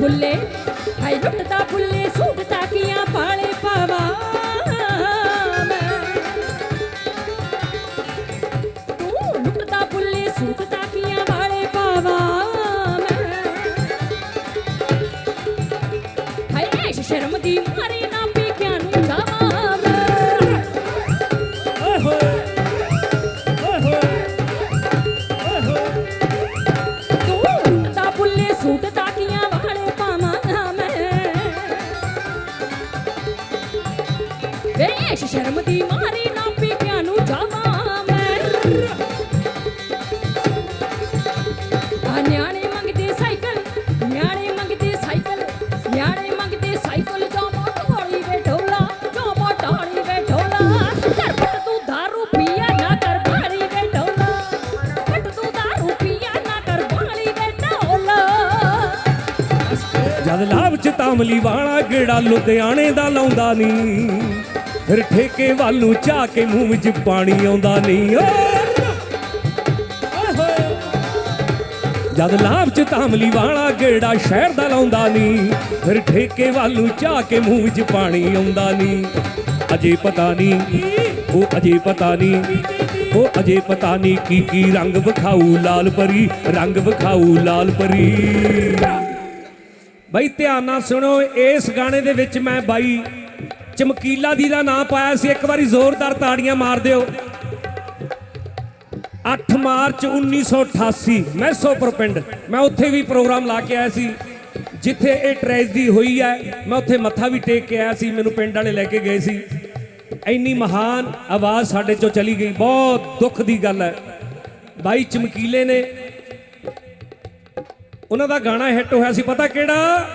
ਫੁੱਲੇ suit ਤਾਕੀਆਂ ਪਾਲੇ ਪਾਵਾ ਤੂੰ ਲੁੱਟਦਾ ਫੁੱਲੇ suit ਤਾਕੀਆਂ ਵਾਲੇ ਪਾਵਾ ਹਾਏ ਐਸ਼ ਸ਼ਰਮ ਦੀ ਮਾਰੇ ਵੇ ਸ਼ਰਮ ਦੀ ਮਾਰੀ ਨਾ ਪੀਕਿਆਂ ਨੂੰ ਜਾਵਾਂ ਮੈਂ। ਆ ਨਿਆਣੇ ਮੰਗਦੇ ਸਾਈਕਲ, ਨਿਆਣੇ ਮੰਗਦੇ ਸਾਈਕਲ, ਨਿਆਣੇ ਮੰਗਦੇ ਸਾਈਕਲ ਜਾਵਾਂ ਢੋਲੀ ਵੇ ਢੋਲਾ ਜਾਵਾਂ ਢੋਲੀ ਵੇ ਢੋਲਾ। ਕਰ ਪਟ ਤੂੰ ਦਾਰੂ ਪੀਆ ਨਾ ਕਰ ਬਾਲੀ ਵੇ ਢੋਲਾ। ਪਟ ਤੂੰ ਦਾਰੂ ਪੀਆ ਨਾ ਕਰ ਬਾਲੀ ਵੇ ਢੋਲਾ। ਜਦ ਲਾਭ ਚ ਤਾਮਲੀ ਵਾਲਾ, ਗੇੜਾ ਲੁਧਿਆਣੇ ਦਾ ਲਾਉਂਦਾ ਨਹੀਂ ਫਿਰ ਠੇਕੇ ਵਾਲੂ ਨੂੰ ਝਾ ਕੇ ਮੂੰਹ ਵਿੱਚ ਪਾਣੀ ਆਉਂਦਾ ਨਹੀਂ। ਓਏ ਜਦ ਲਾਭ ਚ ਤਾਮਲੀ ਵਾਲਾ ਗੇੜਾ ਸ਼ਹਿਰ ਦਾ ਲਾਉਂਦਾ ਨਹੀਂ, ਫਿਰ ਠੇਕੇ ਵੱਲ ਨੂੰ ਕੇ ਮੂੰਹ ਵਿੱਚ ਪਾਣੀ ਆਉਂਦਾ ਨਹੀਂ। ਅਜੇ ਪਤਾ ਨਹੀਂ ਉਹ ਅਜੇ ਪਤਾ ਨਹੀਂ ਉਹ ਅਜੇ ਪਤਾ ਨਹੀਂ ਕੀ ਕੀ ਰੰਗ ਵਿਖਾਊ ਲਾਲ ਪਰੀ, ਰੰਗ ਵਿਖਾਊ ਲਾਲ ਪਰੀ। ਬਈ ਧਿਆਨ ਨਾਲ ਸੁਣੋ, ਇਸ ਗਾਣੇ ਦੇ ਵਿੱਚ ਮੈਂ ਬਾਈ ਚਮਕੀਲਾ ਦੀ ਦਾ ਨਾਮ ਪਾਇਆ ਸੀ, ਇੱਕ ਵਾਰੀ ਜ਼ੋਰਦਾਰ ਤਾੜੀਆਂ ਮਾਰ ਦਿਓ। 8 ਮਾਰਚ 1988 ਸੋਪਰ ਪਿੰਡ। ਮੈਂ ਉੱਥੇ ਵੀ ਪ੍ਰੋਗਰਾਮ ਲਾ ਕੇ ਆਇਆ ਸੀ। ਜਿੱਥੇ ਇਹ ਟ੍ਰੈਜਡੀ ਹੋਈ ਹੈ, ਮੈਂ ਉੱਥੇ ਮੱਥਾ ਵੀ ਟੇਕ ਕੇ ਆਇਆ ਸੀ, ਮੈਨੂੰ ਪਿੰਡ ਵਾਲੇ ਲੈ ਕੇ ਗਏ ਸੀ। ਇੰਨੀ ਮਹਾਨ ਆਵਾਜ਼ ਸਾਡੇ ਚੋਂ ਚਲੀ ਗਈ, ਬਹੁਤ ਦੁੱਖ ਦੀ ਗੱਲ ਹੈ। ਬਾਈ ਚਮਕੀਲੇ ਨੇ। ਉਹਨਾਂ ਦਾ ਗਾਣਾ ਹਿੱਟ ਹੋਇਆ ਸੀ, ਪਤਾ ਕਿਹੜਾ?